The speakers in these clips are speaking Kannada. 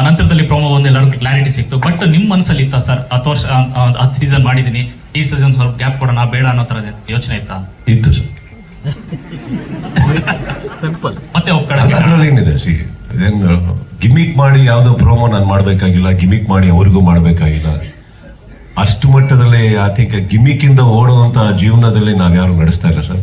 ಅನಂತರದಲ್ಲಿ ಪ್ರೋಮೋ ಒಂದು ಎಲ್ಲರೂ ಕ್ಲಾರಿಟಿ ಸಿಕ್ತು. ಬಟ್ ನಿಮ್ ಮನಸ್ಸಲ್ಲಿ ಇತ್ತ ಸರ್ ಹತ್ತು ವರ್ಷ ಹತ್ತು ಸೀಸನ್ ಮಾಡಿದೀನಿ. ಈ ಸೀಸನ್ ಸ್ವಲ್ಪ ಗ್ಯಾಪ್ ಕೊಡೋಣ ಬೇಡ ಅನ್ನೋ ತರ ಯೋಚನೆ ಇತ್ತಾ? ಇತ್ತು ಸರ್ ಸಿಂಪಲ್ ಮತ್ತೆ ಅದರಲ್ಲಿ ಏನಿದೆ ಸಿ ಏನು ಗಿಮಿಕ್ ಮಾಡಿ ಯಾವುದೋ ಪ್ರೋಮೋ ನಾನು ಮಾಡಬೇಕಾಗಿಲ್ಲ ಗಿಮಿಕ್ ಮಾಡಿ ಅವ್ರಿಗೂ ಮಾಡಬೇಕಾಗಿಲ್ಲ. ಅಷ್ಟು ಮಟ್ಟದಲ್ಲಿ ಐ ಥಿಂಕ್ ಗಿಮಿಕ್ ಇಂದ ಓಡುವಂತ ಜೀವನದಲ್ಲಿ ನಾವು ಯಾರು ನಡೆಸ್ತಾ ಇಲ್ಲ ಸರ್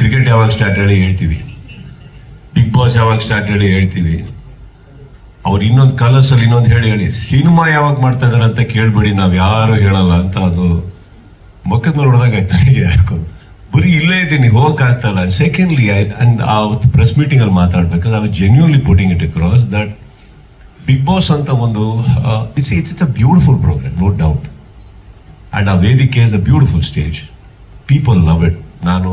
ಕ್ರಿಕೆಟ್ ಯಾವಾಗ ಸ್ಟಾರ್ಟ್ ಹೇಳಿ ಹೇಳ್ತೀವಿ. ಬಿಗ್ ಬಾಸ್ ಯಾವಾಗ ಸ್ಟಾರ್ಟ್ ಹೇಳಿ ಹೇಳ್ತೀವಿ. ಅವ್ರು ಇನ್ನೊಂದು ಕಲರ್ಸಲ್ಲಿ ಇನ್ನೊಂದು ಹೇಳಿ ಹೇಳಿ, ಸಿನಿಮಾ ಯಾವಾಗ ಮಾಡ್ತಾ ಇದ್ದಾರೆ ಅಂತ ಕೇಳ್ಬೇಡಿ, ನಾವು ಯಾರು ಹೇಳಲ್ಲ ಅಂತ ಅದು ಮುಖದ ಮೇಲೆ ಹೊಡೆದಾಗ ಆಯ್ತು ನನಗೆ ಯಾಕೋ. ಬರೀ ಇಲ್ಲೇ ಇದ್ದೀನಿ ಹೋಗೋಕ್ಕಾಗ್ತಲ್ಲ ಸೆಕೆಂಡ್ಲಿ ಅಂಡ್ ಆ ಪ್ರೆಸ್ ಮೀಟಿಂಗಲ್ಲಿ ಮಾತಾಡ್ಬೇಕಾದ್ರೆ ಅವ್ರು genuinely putting it across that Bigg Boss ಅಂತ ಒಂದು it's it's it's a beautiful programme no doubt and ಆ ವೇದಿಕೆ is a beautiful stage people love it ನಾನು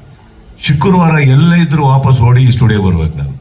ಶುಕ್ರವಾರ ಎಲ್ಲೇ ಇದ್ರು ವಾಪಸ್ ಓಡಿ ಸ್ಟುಡಿಯೋ ಬರ್ಬೇಕು ನಾನು.